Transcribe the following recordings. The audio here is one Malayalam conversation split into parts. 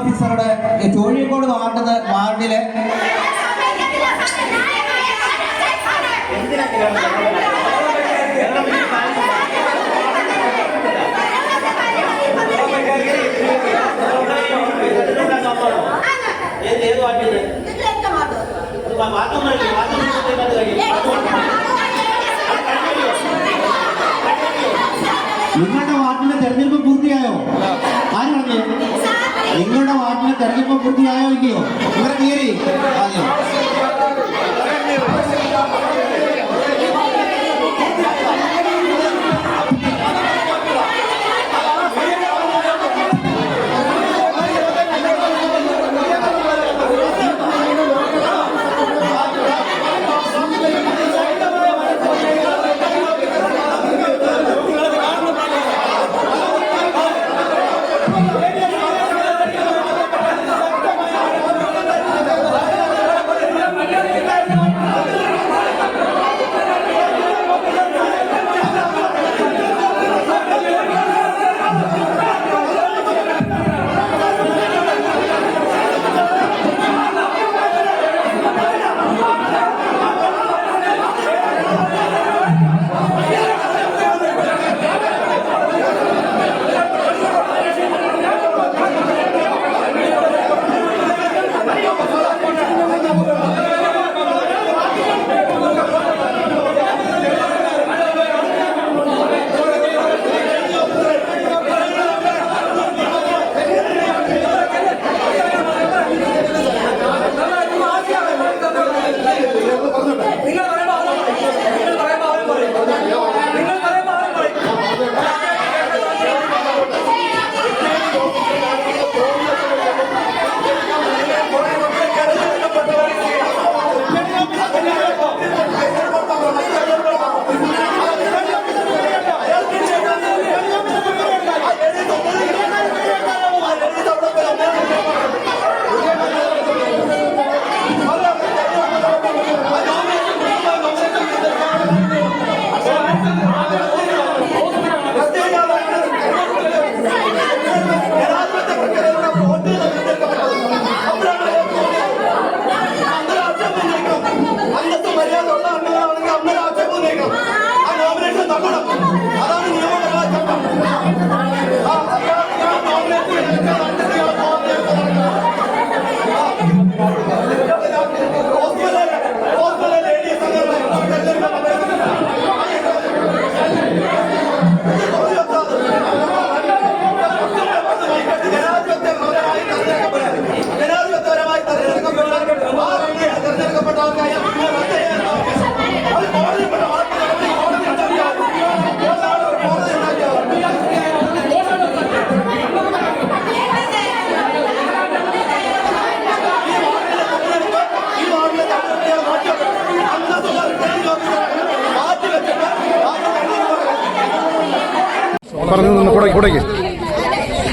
ഓഫീസറുടെ ചോഴിക്കോട് വാർഡ് വാർഡിലെ നിങ്ങളുടെ വാർഡിന്റെ തെരഞ്ഞെടുപ്പ് പൂർത്തിയായോ? ആരാണ് നിങ്ങളുടെ വാർഡിലെ തെരഞ്ഞെടുപ്പ് പൂർത്തിയായോ ഇല്ലയോ? ഇവരെ കയറി. പറഞ്ഞു നിന്ന് കൂടെ കൂടേക്ക്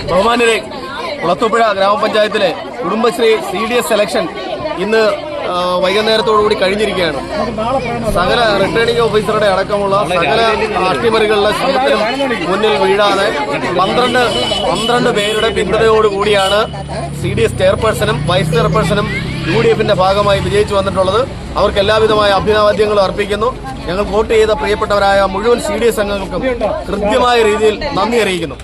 ബഹുമാന്യരെ കുളത്തൂപ്പുഴ ഗ്രാമപഞ്ചായത്തിലെ Kudumbashree C D S selection ഇന്ന് വൈകുന്നേരത്തോടുകൂടി കഴിഞ്ഞിരിക്കുകയാണ്. സകല റിട്ടേണിംഗ് ഓഫീസറുടെ അടക്കമുള്ള സകല അട്ടിമറികളുടെ ശ്രമത്തിനും മുന്നിൽ വീഴാതെ പന്ത്രണ്ട് പന്ത്രണ്ട് പേരുടെ പിന്തുണയോടുകൂടിയാണ് സി ഡി എസ് ചെയർപേഴ്സണും വൈസ് ചെയർപേഴ്സണും യു ഡി എഫിന്റെ ഭാഗമായി വിജയിച്ചു വന്നിട്ടുള്ളത്. അവർക്ക് എല്ലാവിധമായ അഭിനവാദ്യങ്ങളും അർപ്പിക്കുന്നു. ഞങ്ങൾ വോട്ട് ചെയ്ത പ്രിയപ്പെട്ടവരായ മുഴുവൻ സി ഡി എസ് അംഗങ്ങൾക്കും കൃത്യമായ രീതിയിൽ നന്ദി അറിയിക്കുന്നു.